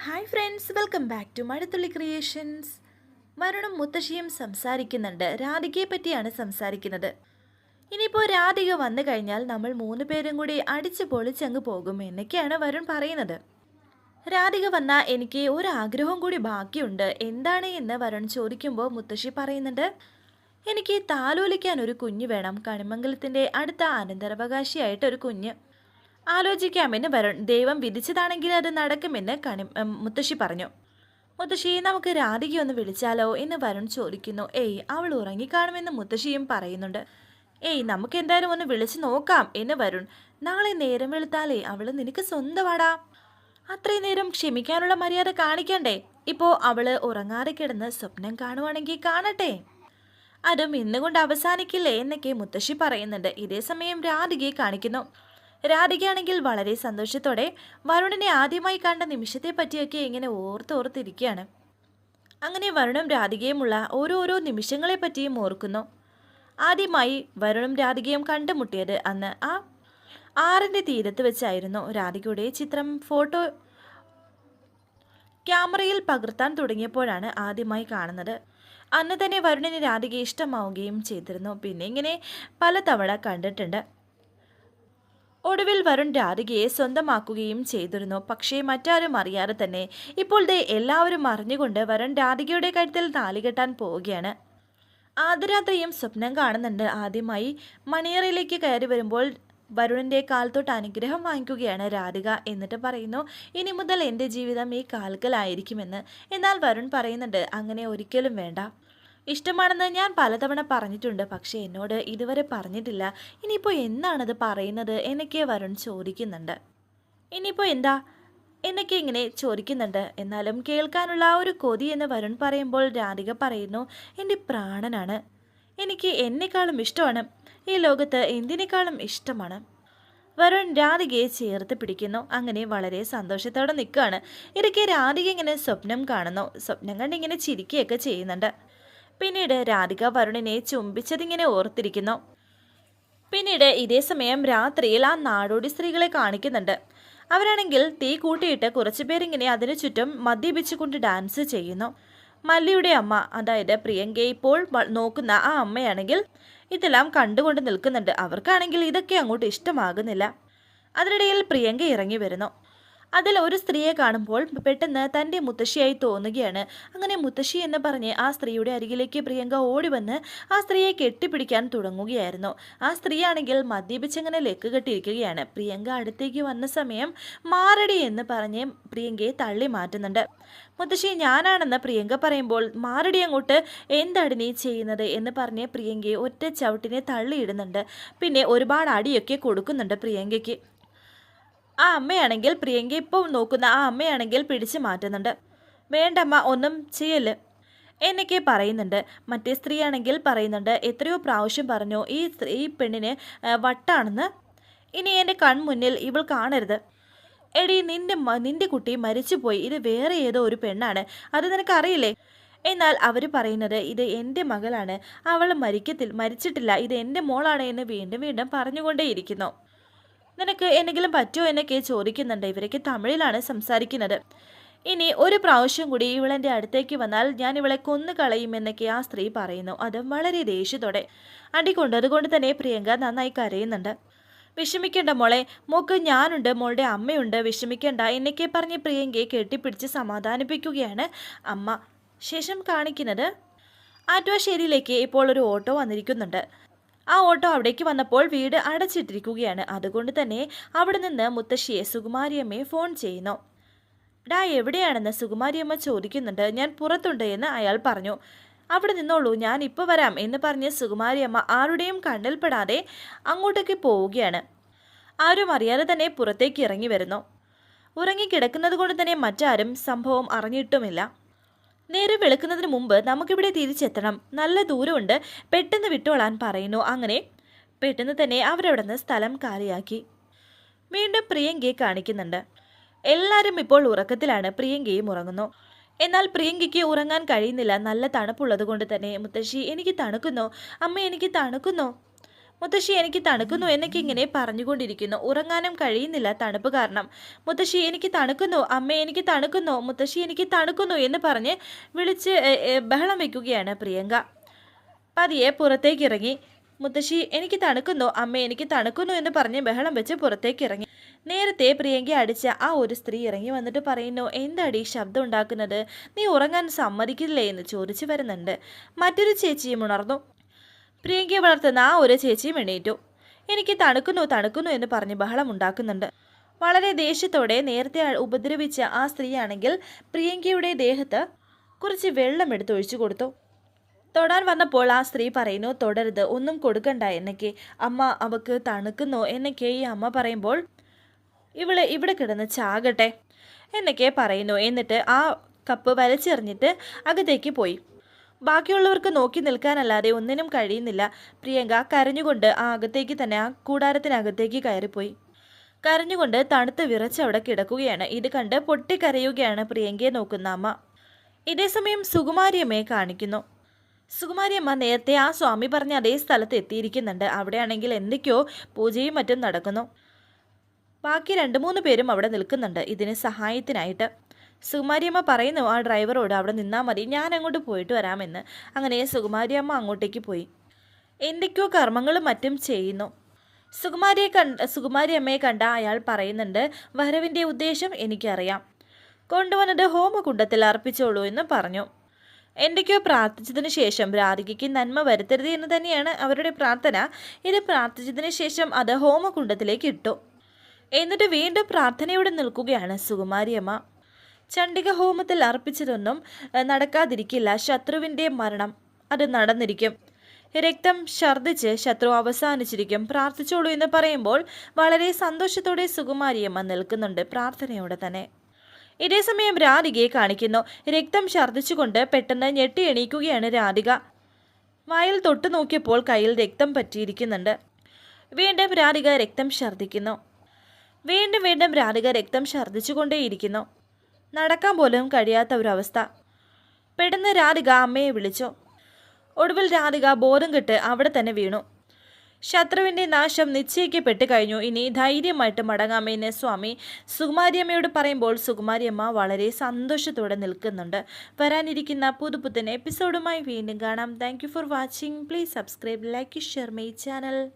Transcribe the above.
Hi friends welcome back to Mazhathulli creations വരുണും മുത്തശ്ശിയും സംസാരിക്കുന്നുണ്ട്. രാധികയെ പറ്റിയാണ് സംസാരിക്കുന്നത്. ഇനിയിപ്പോൾ രാധിക വന്നു കഴിഞ്ഞാൽ നമ്മൾ മൂന്ന് പേരും കൂടി അടിച്ചു പൊളിച്ചങ്ങ് പോകും എന്നൊക്കെയാണ് വരുൺ പറയുന്നത്. രാധിക വന്നാൽ എനിക്ക് ഒരു ആഗ്രഹം കൂടി ബാക്കിയുണ്ട്. എന്താണ് എന്ന് വരുൺ ചോദിക്കുമ്പോൾ മുത്തശ്ശി പറയുന്നുണ്ട്. എനിക്ക് താലോലിക്കാൻ ഒരു കുഞ്ഞ് വേണം. കണിമംഗലത്തിന്റെ അടുത്ത അനന്തരാവകാശിയായിട്ട് ഒരു കുഞ്ഞ്. ആലോചിക്കാമെന്ന് വരുൺ ദൈവം വിധിച്ചതാണെങ്കിൽ അത് നടക്കുമെന്ന് കണി മുത്തശ്ശി പറഞ്ഞു. മുത്തശ്ശി നമുക്ക് രാധിക ഒന്ന് വിളിച്ചാലോ? എന്ന് വരുൺ ചോദിക്കുന്നു. ഏയ് അവൾ ഉറങ്ങിക്കാണുമെന്ന് മുത്തശ്ശിയും പറയുന്നുണ്ട്. ഏയ് നമുക്ക് എന്തായാലും ഒന്ന് വിളിച്ചു നോക്കാം എന്ന് വരുൺ. നാളെ നേരം വെളുത്താലേ അവൾ നിനക്ക് സ്വന്തമാടാ അത്രയും നേരം ക്ഷമിക്കാനുള്ള മര്യാദ കാണിക്കണ്ടേ? ഇപ്പോൾ അവൾ ഉറങ്ങാതെ കിടന്ന് സ്വപ്നം കാണുവാണെങ്കിൽ കാണട്ടെ. അതും ഇന്നുകൊണ്ട് അവസാനിക്കില്ലേ? എന്നൊക്കെ മുത്തശ്ശി പറയുന്നുണ്ട്. ഇതേ സമയം രാധികയെ കാണിക്കുന്നു. രാധികയാണെങ്കിൽ വളരെ സന്തോഷത്തോടെ വരുണിനെ ആദ്യമായി കണ്ട നിമിഷത്തെ പറ്റിയൊക്കെ ഇങ്ങനെ ഓർത്തോർത്തിരിക്കുകയാണ് അങ്ങനെ വരുണും രാധികയുമുള്ള ഓരോരോ നിമിഷങ്ങളെ പറ്റിയും ഓർക്കുന്നു. ആദ്യമായി വരുണും രാധികയും കണ്ടുമുട്ടിയത് അന്ന് ആ ആറിന്റെ തീരത്ത് വെച്ചായിരുന്നു രാധികയുടെ ചിത്രം ഫോട്ടോ ക്യാമറയിൽ പകർത്താൻ തുടങ്ങിയപ്പോഴാണ് ആദ്യമായി കാണുന്നത്. അന്ന് തന്നെ വരുണിന് രാധിക ഇഷ്ടമാവുകയും ചെയ്തിരുന്നു. പിന്നെ ഇങ്ങനെ പലതവണ കണ്ടിട്ടുണ്ട്. ഒടുവിൽ വരുൺ രാധികയെ സ്വന്തമാക്കുകയും ചെയ്തിരുന്നു. പക്ഷേ മറ്റാരും അറിയാതെ തന്നെ ഇപ്പോൾ ദേ എല്ലാവരും അറിഞ്ഞുകൊണ്ട് വരുൺ രാധികയുടെ കഴുത്തിൽ താലികെട്ടാൻ പോവുകയാണ്. ആദ്യരാത്രിയും സ്വപ്നം കാണുന്നുണ്ട്. ആദ്യമായി മണിയറയിലേക്ക് കയറി വരുമ്പോൾ വരുണിന്റെ കാൽത്തൊട്ട് അനുഗ്രഹം വാങ്ങിക്കുകയാണ് രാധിക എന്നിട്ട് പറയുന്നു ഇനി മുതൽ എന്റെ ജീവിതം ഈ കാൽക്കലായിരിക്കുമെന്ന്. എന്നാൽ വരുൺ പറയുന്നുണ്ട് അങ്ങനെ ഒരിക്കലും വേണ്ട. ഇഷ്ടമാണെന്ന് ഞാൻ പലതവണ പറഞ്ഞിട്ടുണ്ട് പക്ഷേ എന്നോട് ഇതുവരെ പറഞ്ഞിട്ടില്ല. ഇനിയിപ്പോൾ എന്നാണത് പറയുന്നത് എന്നൊക്കെ വരുൺ ചോദിക്കുന്നുണ്ട്. ഇനിയിപ്പോൾ എന്താ? എന്നൊക്കെ ഇങ്ങനെ ചോദിക്കുന്നുണ്ട്. എന്നാലും കേൾക്കാനുള്ള ആ ഒരു കൊതി എന്ന് വരുൺ പറയുമ്പോൾ രാധിക പറയുന്നു എന്റെ പ്രാണനാണ്. എനിക്ക് എന്നെക്കാളും ഇഷ്ടമാണ്. ഈ ലോകത്ത് എന്തിനേക്കാളും ഇഷ്ടമാണ്? വരുൺ രാധികയെ ചേർത്ത് പിടിക്കുന്നു. അങ്ങനെ വളരെ സന്തോഷത്തോടെ നിൽക്കുകയാണ്. ഇടയ്ക്ക് രാധിക ഇങ്ങനെ സ്വപ്നം കാണുന്നു. സ്വപ്നം കണ്ടിങ്ങനെ ചിരിക്കുകയൊക്കെ ചെയ്യുന്നുണ്ട്. പിന്നീട് രാധിക വരുണിനെ ചുംബിച്ചതിങ്ങനെ ഓർത്തിരിക്കുന്നു. പിന്നീട് ഇതേ സമയം രാത്രിയിൽ ആ നാടോടി സ്ത്രീകളെ കാണിക്കുന്നുണ്ട്. അവരാണെങ്കിൽ തീ കൂട്ടിയിട്ട് കുറച്ചു പേരിങ്ങനെ അതിനു ചുറ്റും മദ്യപിച്ചുകൊണ്ട് ഡാൻസ് ചെയ്യുന്നു. മല്ലിയുടെ അമ്മ അതായത് പ്രിയങ്കയെ ഇപ്പോൾ നോക്കുന്ന ആ അമ്മയാണെങ്കിൽ ഇതെല്ലാം കണ്ടുകൊണ്ട് നിൽക്കുന്നുണ്ട്. അവർക്കാണെങ്കിൽ ഇതൊക്കെ അങ്ങോട്ട് ഇഷ്ടമാകുന്നില്ല. അതിനിടയിൽ പ്രിയങ്ക ഇറങ്ങി വരുന്നു. അതിൽ ഒരു സ്ത്രീയെ കാണുമ്പോൾ പെട്ടെന്ന് തന്റെ മുത്തശ്ശിയായി തോന്നുകയാണ്. അങ്ങനെ മുത്തശ്ശി എന്ന് പറഞ്ഞ് ആ സ്ത്രീയുടെ അരികിലേക്ക് പ്രിയങ്ക ഓടി വന്ന് ആ സ്ത്രീയെ കെട്ടിപ്പിടിക്കാൻ തുടങ്ങുകയായിരുന്നു. ആ സ്ത്രീയാണെങ്കിൽ മദ്യപിച്ചങ്ങനെ ലെക്ക് കെട്ടിയിരിക്കുകയാണ്. പ്രിയങ്ക അടുത്തേക്ക് വന്ന സമയം മാറടി എന്ന് പറഞ്ഞ് പ്രിയങ്കയെ തള്ളി മാറ്റുന്നുണ്ട്. മുത്തശ്ശി ഞാനാണെന്ന് പ്രിയങ്ക പറയുമ്പോൾ മാറടി അങ്ങോട്ട് എന്താണ് നീ ചെയ്യുന്നത്? എന്ന് പറഞ്ഞ് പ്രിയങ്കയെ ഒറ്റ ചവിട്ടിനെ തള്ളിയിടുന്നുണ്ട്. പിന്നെ ഒരുപാട് അടിയൊക്കെ കൊടുക്കുന്നുണ്ട് പ്രിയങ്കയ്ക്ക്. ആ അമ്മയാണെങ്കിൽ പ്രിയങ്ക ഇപ്പോൾ നോക്കുന്ന ആ അമ്മയാണെങ്കിൽ പിടിച്ചു മാറ്റുന്നുണ്ട്. വേണ്ടമ്മ ഒന്നും ചെയ്യൽ. എന്നൊക്കെ പറയുന്നുണ്ട്. മറ്റേ സ്ത്രീയാണെങ്കിൽ പറയുന്നുണ്ട് എത്രയോ പ്രാവശ്യം പറഞ്ഞു ഈ സ്ത്രീ ഈ പെണ്ണിന് വട്ടാണെന്ന്. ഇനി എന്റെ കൺമുന്നിൽ ഇവൾ കാണരുത്. എടി നിന്റെ നിന്റെ കുട്ടി മരിച്ചുപോയി. ഇത് വേറെ ഏതോ ഒരു പെണ്ണാണ്. അത് നിനക്കറിയില്ലേ? എന്നാൽ അവർ പറയുന്നത് ഇത് എന്റെ മകളാണ്. അവൾ മരിക്കത്തിൽ മരിച്ചിട്ടില്ല. ഇത് എന്റെ മോളാണ് എന്ന് വീണ്ടും വീണ്ടും പറഞ്ഞുകൊണ്ടേയിരിക്കുന്നു. നിനക്ക് എന്തെങ്കിലും പറ്റുമോ എന്നൊക്കെ ചോദിക്കുന്നുണ്ട്. ഇവരൊക്കെ തമിഴിലാണ് സംസാരിക്കുന്നത്. ഇനി ഒരു പ്രാവശ്യം കൂടി ഇവളെന്റെ അടുത്തേക്ക് വന്നാൽ ഞാൻ ഇവളെ കൊന്നു കളയുമെന്നൊക്കെ ആ സ്ത്രീ പറയുന്നു. അത് വളരെ ദേഷ്യത്തോടെ. അടികൊണ്ട് അതുകൊണ്ട് തന്നെ പ്രിയങ്ക നന്നായി കരയുന്നുണ്ട്. വിഷമിക്കേണ്ട മോളെ മോക്ക് ഞാനുണ്ട് മോളുടെ അമ്മയുണ്ട്. വിഷമിക്കേണ്ട എന്നൊക്കെ പറഞ്ഞ് പ്രിയങ്കയെ കെട്ടിപ്പിടിച്ച് സമാധാനിപ്പിക്കുകയാണ് അമ്മ. ശേഷം കാണിക്കുന്നത് ആറ്റുവാശ്ശേരിയിലേക്ക് ഇപ്പോൾ ഒരു ഓട്ടോ വന്നിരിക്കുന്നുണ്ട്. ആ ഓട്ടോ അവിടേക്ക് വന്നപ്പോൾ വീട് അടച്ചിട്ടിരിക്കുകയാണ്. അതുകൊണ്ട് തന്നെ അവിടെ നിന്ന് മുത്തശ്ശിയെ സുകുമാരിയമ്മയെ ഫോൺ ചെയ്യുന്നു. ഡാ എവിടെയാണെന്ന് സുകുമാരിയമ്മ ചോദിക്കുന്നുണ്ട്. ഞാൻ പുറത്തുണ്ട് എന്ന് അയാൾ പറഞ്ഞു. അവിടെ നിന്നോളൂ ഞാൻ ഇപ്പോൾ വരാം എന്ന് പറഞ്ഞ് സുകുമാരിയമ്മ ആരുടെയും കണ്ണിൽപ്പെടാതെ അങ്ങോട്ടേക്ക് പോവുകയാണ്. ആരും അറിയാതെ തന്നെ പുറത്തേക്ക് ഇറങ്ങി വരുന്നു. ഉറങ്ങിക്കിടക്കുന്നത് കൊണ്ട് തന്നെ മറ്റാരും സംഭവം അറിഞ്ഞിട്ടുമില്ല. നേരെ വെളുക്കുന്നതിന് മുമ്പ് നമുക്കിവിടെ തിരിച്ചെത്തണം. നല്ല ദൂരമുണ്ട്. പെട്ടെന്ന് വിട്ടോളാൻ പറയുന്നു. അങ്ങനെ പെട്ടെന്ന് തന്നെ അവരവിടെ നിന്ന് സ്ഥലം കാലിയാക്കി. വീണ്ടും പ്രിയങ്കയെ കാണിക്കുന്നുണ്ട്. എല്ലാവരും ഇപ്പോൾ ഉറക്കത്തിലാണ്. പ്രിയങ്കയും ഉറങ്ങുന്നു. എന്നാൽ പ്രിയങ്കയ്ക്ക് ഉറങ്ങാൻ കഴിയുന്നില്ല. നല്ല തണുപ്പുള്ളത് കൊണ്ട് തന്നെ മുത്തശ്ശി എനിക്ക് തണുക്കുന്നു. അമ്മ എനിക്ക് തണുക്കുന്നു. മുത്തശ്ശി എനിക്ക് തണുക്കുന്നു എന്നൊക്കെ ഇങ്ങനെ പറഞ്ഞുകൊണ്ടിരിക്കുന്നു. ഉറങ്ങാനും കഴിയുന്നില്ല തണുപ്പ് കാരണം. മുത്തശ്ശി എനിക്ക് തണുക്കുന്നു. അമ്മ എനിക്ക് തണുക്കുന്നു. മുത്തശ്ശി എനിക്ക് തണുക്കുന്നു എന്ന് പറഞ്ഞ് വിളിച്ച് ബഹളം വെക്കുകയാണ് പ്രിയങ്ക. പതിയെ പുറത്തേക്ക് ഇറങ്ങി മുത്തശ്ശി എനിക്ക് തണുക്കുന്നു. അമ്മ എനിക്ക് തണുക്കുന്നു എന്ന് പറഞ്ഞ് ബഹളം വെച്ച് പുറത്തേക്ക് ഇറങ്ങി നേരത്തെ പ്രിയങ്ക അടിച്ച ആ ഒരു സ്ത്രീ ഇറങ്ങി വന്നിട്ട് പറയുന്നു എന്താടി ശബ്ദം ഉണ്ടാക്കുന്നത്? നീ ഉറങ്ങാൻ സമ്മതിക്കില്ലേ? എന്ന് ചോദിച്ചു വരുന്നുണ്ട്. മറ്റൊരു ചേച്ചിയും ഉണർന്നു. പ്രിയങ്കയെ വളർത്തുന്ന ആ ഒരു ചേച്ചിയും എണീറ്റു. എനിക്ക് തണുക്കുന്നു തണുക്കുന്നു എന്ന് പറഞ്ഞ് ബഹളം ഉണ്ടാക്കുന്നുണ്ട്. വളരെ ദേഷ്യത്തോടെ നേരത്തെ ഉപദ്രവിച്ച ആ സ്ത്രീയാണെങ്കിൽ പ്രിയങ്കയുടെ ദേഹത്ത് കുറച്ച് വെള്ളം എടുത്ത് ഒഴിച്ചു കൊടുത്തു. തൊടാൻ വന്നപ്പോൾ ആ സ്ത്രീ പറയുന്നു തൊടരുത് ഒന്നും കൊടുക്കണ്ട എന്നൊക്കെ. അമ്മ അവക്ക് തണുക്കുന്നു എന്നൊക്കെ ഈ അമ്മ പറയുമ്പോൾ ഇവൾ ഇവിടെ കിടന്ന് ചാകട്ടെ എന്നൊക്കെ പറയുന്നു. എന്നിട്ട് ആ കപ്പ് വലിച്ചെറിഞ്ഞിട്ട് അകത്തേക്ക് പോയി. ബാക്കിയുള്ളവർക്ക് നോക്കി നിൽക്കാനല്ലാതെ ഒന്നിനും കഴിയുന്നില്ല. പ്രിയങ്ക കരഞ്ഞുകൊണ്ട് ആ അകത്തേക്ക് തന്നെ ആ കൂടാരത്തിനകത്തേക്ക് കയറിപ്പോയി. കരഞ്ഞുകൊണ്ട് തണുത്ത് വിറച്ച് അവിടെ കിടക്കുകയാണ്. ഇത് കണ്ട് പൊട്ടിക്കരയുകയാണ് പ്രിയങ്കയെ നോക്കുന്ന അമ്മ. ഇതേസമയം സുകുമാരിയമ്മയെ കാണിക്കുന്നു. സുകുമാരിയമ്മ നേരത്തെ ആ സ്വാമി പറഞ്ഞ അതേ സ്ഥലത്ത് എത്തിയിരിക്കുന്നുണ്ട്. അവിടെയാണെങ്കിൽ എന്തൊക്കെയോ പൂജയും മറ്റും നടക്കുന്നു. ബാക്കി രണ്ട് മൂന്ന് പേരും അവിടെ നിൽക്കുന്നുണ്ട്. ഇതിന് സഹായത്തിനായിട്ട്. സുകുമാരിയമ്മ പറയുന്നു ആ ഡ്രൈവറോട് അവിടെ നിന്നാൽ മതി ഞാൻ അങ്ങോട്ട് പോയിട്ട് വരാമെന്ന്. അങ്ങനെ സുകുമാരിയമ്മ അങ്ങോട്ടേക്ക് പോയി. എന്തൊക്കെയോ കർമ്മങ്ങളും മറ്റും ചെയ്യുന്നു. സുകുമാരിയെ കണ്ട് സുകുമാരി അമ്മയെ കണ്ട അയാൾ പറയുന്നുണ്ട് വരവിന്റെ ഉദ്ദേശം എനിക്കറിയാം. കൊണ്ടുവന്നത് ഹോമകുണ്ടത്തിൽ അർപ്പിച്ചോളൂ എന്ന് പറഞ്ഞു. എന്തൊക്കെയോ പ്രാർത്ഥിച്ചതിന് ശേഷം രാധികയ്ക്ക് നന്മ വരുത്തരുത് എന്ന് തന്നെയാണ് അവരുടെ പ്രാർത്ഥന. ഇത് പ്രാർത്ഥിച്ചതിന് ശേഷം അത് ഹോമകുണ്ടത്തിലേക്ക് ഇട്ടു. എന്നിട്ട് വീണ്ടും പ്രാർത്ഥനയോടെ നിൽക്കുകയാണ് സുകുമാരിയമ്മ. ചണ്ഡിക ഹോമത്തിൽ അർപ്പിച്ചതൊന്നും നടക്കാതിരിക്കില്ല. ശത്രുവിന്റെ മരണം അത് നടന്നിരിക്കും. രക്തം ഛർദ്ദിച്ച് ശത്രു അവസാനിച്ചിരിക്കും. പ്രാർത്ഥിച്ചോളൂ എന്ന് പറയുമ്പോൾ വളരെ സന്തോഷത്തോടെ സുകുമാരിയമ്മ നിൽക്കുന്നുണ്ട് പ്രാർത്ഥനയോടെ തന്നെ. ഇതേസമയം രാധികയെ കാണിക്കുന്നു. രക്തം ഛർദ്ദിച്ചുകൊണ്ട് പെട്ടെന്ന് ഞെട്ടി എണീക്കുകയാണ് രാധിക. വയൽ തൊട്ടു നോക്കിയപ്പോൾ കയ്യിൽ രക്തം പറ്റിയിരിക്കുന്നുണ്ട്. വീണ്ടും രാധിക രക്തം ഛർദ്ദിക്കുന്നു. വീണ്ടും വീണ്ടും രാധിക രക്തം ഛർദ്ദിച്ചുകൊണ്ടേയിരിക്കുന്നു. നടക്കാൻ പോലും കഴിയാത്ത ഒരവസ്ഥ. പെട്ടെന്ന് രാധിക അമ്മയെ വിളിച്ചു. ഒടുവിൽ രാധിക ബോധം കെട്ട് അവിടെ തന്നെ വീണു. ശത്രുവിന്റെ നാശം നിശ്ചയിക്കപ്പെട്ട് കഴിഞ്ഞു. ഇനി ധൈര്യമായിട്ട് മടങ്ങാമെന്ന് സ്വാമി സുകുമാരിയമ്മയോട് പറയുമ്പോൾ സുകുമാരിയമ്മ വളരെ സന്തോഷത്തോടെ നിൽക്കുന്നുണ്ട്. വരാനിരിക്കുന്ന പുതുപുത്തൻ എപ്പിസോഡുമായി വീണ്ടും കാണാം. Thank for watching please subscribe like share my channel